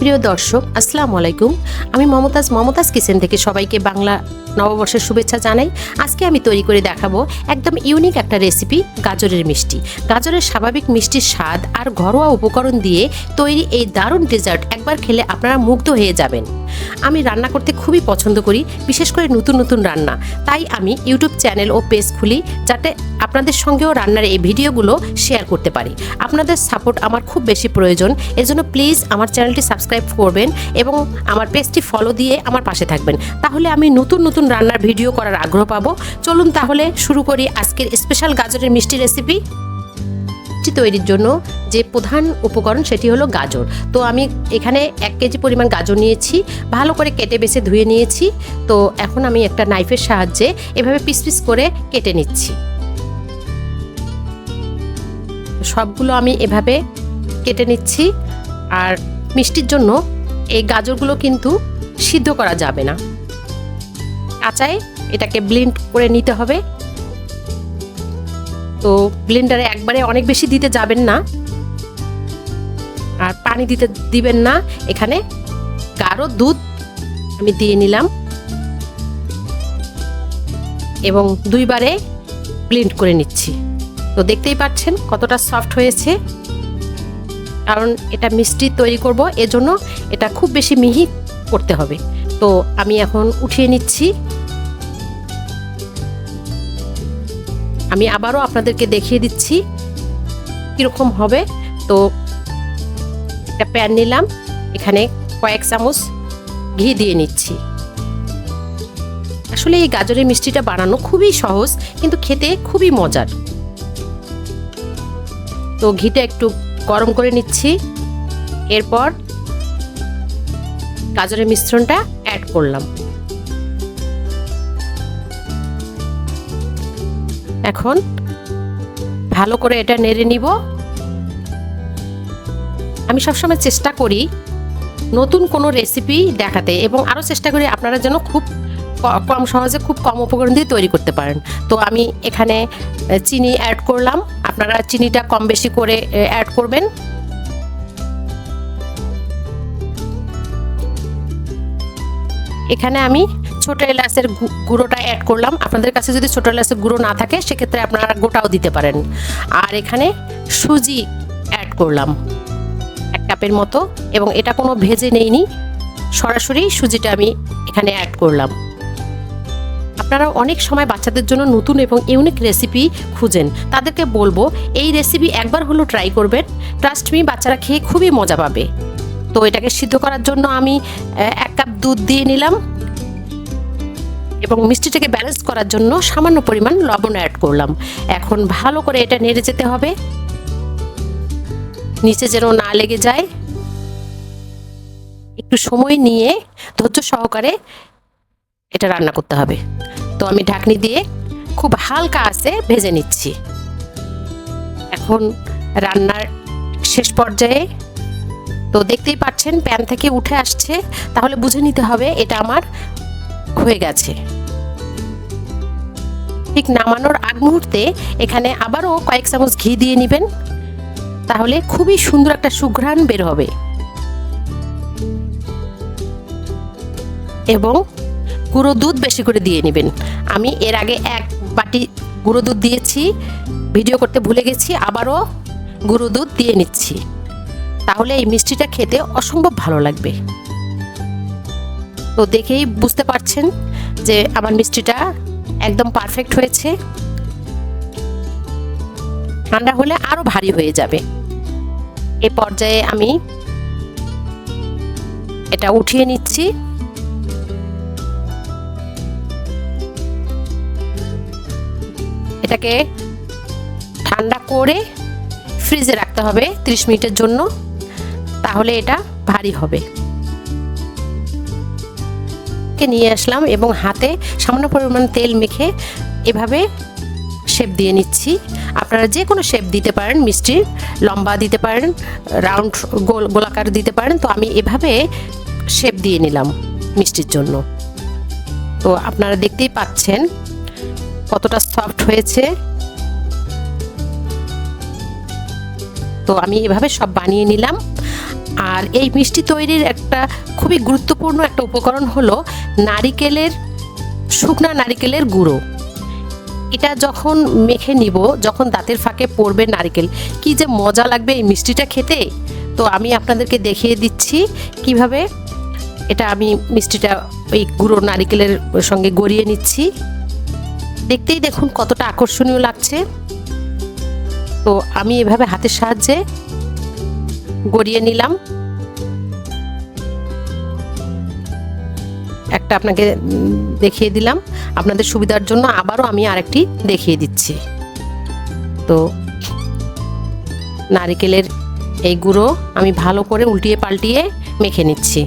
প্রিয় দর্শক, আসসালামু আলাইকুম। আমি মমতাজ মমতাজ কিচেন থেকে সবাইকে বাংলা নববর্ষের শুভেচ্ছা জানাই। আজকে আমি তৈরি করে দেখাবো একদম ইউনিক একটা রেসিপি, গাজরের মিষ্টি। গাজরের স্বাভাবিক মিষ্টির স্বাদ আর ঘরোয়া উপকরণ দিয়ে তৈরি এই দারুণ ডেজার্ট একবার খেলে আপনারা মুগ্ধ হয়ে যাবেন। আমি রান্না করতে খুবই পছন্দ করি, বিশেষ করে নতুন নতুন রান্না। তাই আমি ইউটিউব চ্যানেল ও পেজ খুলি, যাতে আপনাদের সঙ্গেও রান্নার এই ভিডিওগুলো শেয়ার করতে পারি। আপনাদের সাপোর্ট আমার খুব বেশি প্রয়োজন। এজন্য প্লিজ আমার চ্যানেলটি সাবস্ক্রাইব করবেন এবং আমার পেজটি ফলো দিয়ে আমার পাশে থাকবেন। তাহলে আমি নতুন নতুন রান্নার ভিডিও করার আগ্রহ পাবো। চলুন তাহলে শুরু করি আজকের স্পেশাল গাজরের মিষ্টি রেসিপি। মিষ্টি তৈরির জন্য যে প্রধান উপকরণ সেটি হলো গাজর। তো আমি এখানে এক কেজি পরিমাণ গাজর নিয়েছি, ভালো করে কেটে বেছে ধুয়ে নিয়েছি। তো এখন আমি একটা নাইফের সাহায্যে এভাবে পিস পিস করে কেটে নিচ্ছি। সবগুলো আমি এভাবে কেটে নিচ্ছি। আর মিষ্টির জন্য এই গাজরগুলো কিন্তু সিদ্ধ করা যাবে না। কাঁচায় এটাকে ব্লিন্ড করে নিতে হবে। তো ব্লেন্ডারে একবারে অনেক বেশি দিতে যাবেন না। আর পানি দিতে দিবেন না। এখানে গাঢ় দুধ আমি দিয়ে নিলাম। এবং দুইবারে ব্লেন্ড করে নিচ্ছি। তো দেখতেই পাচ্ছেন কতটা সফট হয়েছে। কারণ এটা মিষ্টি তৈরি করব, এজন্য এটা খুব বেশি মিহি করতে হবে। তো আমি এখন উঠিয়ে নিচ্ছি। আমি আবারও আপনাদেরকে দেখিয়ে দিচ্ছি কীরকম হবে। তো একটা প্যান নিলাম, এখানে কয়েক চামচ ঘি দিয়ে নিচ্ছি। আসলে এই গাজরের মিষ্টিটা বানানো খুবই সহজ, কিন্তু খেতে খুবই মজার। তো ঘিটা একটু গরম করে নিচ্ছি। এরপর গাজরের মিশ্রণটা অ্যাড করলাম। এখন ভালো করে এটা নেড়ে নিব। আমি সবসময় চেষ্টা করি নতুন কোনো রেসিপি দেখাতে এবং আরও চেষ্টা করি আপনারা যেন খুব কম সহজে খুব কম উপকরণ দিয়ে তৈরি করতে পারেন। তো আমি এখানে চিনি অ্যাড করলাম। আপনারা চিনিটা কম বেশি করে অ্যাড করবেন। এখানে আমি ছোট এলাচের গুঁড়োটা অ্যাড করলাম। আপনাদের কাছে যদি ছোট এলাচের গুঁড়ো না থাকে, সেক্ষেত্রে আপনারা গোটাও দিতে পারেন। আর এখানে সুজি অ্যাড করলাম এক কাপের মতো, এবং এটা কোনো ভেজে নেইনি। সরাসরি সুজিটা আমি এখানে অ্যাড করলাম। আপনারা অনেক সময় বাচ্চাদের জন্য নতুন এবং ইউনিক রেসিপি খুঁজেন। তাদেরকে বলব, এই রেসিপি একবার হলো ট্রাই করবেন। ট্রাস্ট মি বাচ্চারা খেয়ে খুবই মজা পাবে। তো এটাকে সিদ্ধ করার জন্য আমি এক কাপ দুধ দিয়ে নিলাম। এবং মিষ্টিটাকে ব্যালেন্স করার জন্য সামান্য পরিমাণ লবণ অ্যাড করলাম। এখন ভালো করে এটা নেড়ে যেতে হবে। নিচে যেন না লেগে যায়। একটু সময় নিয়ে ধৈর্য সহকারে এটা রান্না করতে হবে। তো আমি ঢাকনি দিয়ে খুব হালকা আছে ভেজে নিচ্ছি। এখন রান্নার শেষ পর্যায়ে তো দেখতেই পাচ্ছেন প্যান থেকে উঠে আসছে। তাহলে বুঝে নিতে হবে এটা আমার হয়ে গেছে। ঠিক নামানোর আগ মুহূর্তে এখানে আবারও কয়েক চামচ ঘি দিয়ে নেবেন। তাহলে খুবই সুন্দর একটা সুঘ্রাণ বের হবে। এবং গুঁড়ো দুধ বেশি করে দিয়ে নেবেন। আমি এর আগে এক বাটি গুঁড়ো দুধ দিয়েছি, ভিডিও করতে ভুলে গেছি, আবারও গুঁড়ো দুধ দিয়ে নিচ্ছি। তাহলে এই মিষ্টিটা খেতে অসম্ভব ভালো লাগবে। তো দেখেই বুঝতে পারছেন যে আমার মিষ্টিটা একদম পারফেক্ট হয়েছে। ঠান্ডা হলে আরও ভারী হয়ে যাবে। এ পর্যায়ে আমি এটা উঠিয়ে নিচ্ছি। এটাকে ঠান্ডা করে ফ্রিজে রাখতে হবে 30 মিনিটের জন্য। তাহলে এটা ভারী হবে। নিয়ে আসলাম এবং হাতে সামান্য পরিমাণ তেল মেখে এভাবে শেপ দিয়ে নিচ্ছি। আপনারা যে কোনো শেপ দিতে পারেন মিষ্টির লম্বা দিতে পারেন রাউন্ড গোল, গোলাকার দিতে পারেন। তো আমি এভাবে শেপ দিয়ে নিলাম মিষ্টির জন্য। তো আপনারা দেখতেই পাচ্ছেন কতটা সফট হয়েছে। তো আমি এভাবে সব বানিয়ে নিলাম। আর এই মিষ্টি তৈরির একটা খুবই গুরুত্বপূর্ণ একটা উপকরণ হলো নারিকেলের, শুকনা নারিকেলের গুঁড়ো। এটা যখন মেখে নিব, যখন দাঁতের ফাঁকে পড়বে নারকেল, কি যে মজা লাগবে এই মিষ্টিটা খেতে? তো আমি আপনাদেরকে দেখিয়ে দিচ্ছি কীভাবে এটা আমি মিষ্টিটা ওই গুঁড়ো নারকেলের সঙ্গে গড়িয়ে নিচ্ছি। দেখতেই দেখুন কতটা আকর্ষণীয় লাগছে। তো আমি এভাবে হাতের সাহায্যে গড়িয়ে নিলাম। একটা আপনাকে দেখিয়ে দিলাম। আপনাদের সুবিধার জন্য আবারও আমি আরেকটি দেখিয়ে দিচ্ছি। তো নারিকেলের এই গুঁড়ো আমি ভালো করে উল্টিয়ে পাল্টিয়ে মেখে নিচ্ছি।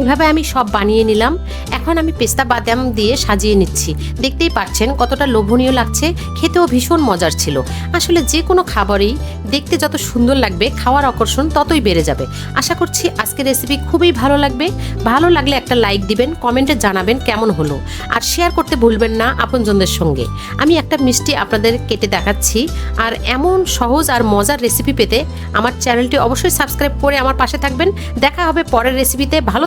এভাবে আমি সব বানিয়ে নিলাম। এখন আমি পেস্তা বাদাম দিয়ে সাজিয়ে নিচ্ছি। দেখতেই পাচ্ছেন কতটা লোভনীয় লাগছে। খেতেও ভীষণ মজার ছিল। আসলে যে কোনো খাবারই দেখতে যত সুন্দর লাগবে, খাওয়ার আকর্ষণ ততই বেড়ে যাবে। আশা করছি আজকের রেসিপি খুবই ভালো লাগবে। ভালো লাগলে একটা লাইক দিবেন কমেন্টে জানাবেন কেমন হলো। আর শেয়ার করতে ভুলবেন না আপনজনদের সঙ্গে। আমি একটা মিষ্টি আপনাদের কেটে দেখাচ্ছি। আর এমন সহজ আর মজার রেসিপি পেতে আমার চ্যানেলটি অবশ্যই সাবস্ক্রাইব করে আমার পাশে থাকবেন। দেখা হবে পরের রেসিপিতে ভালো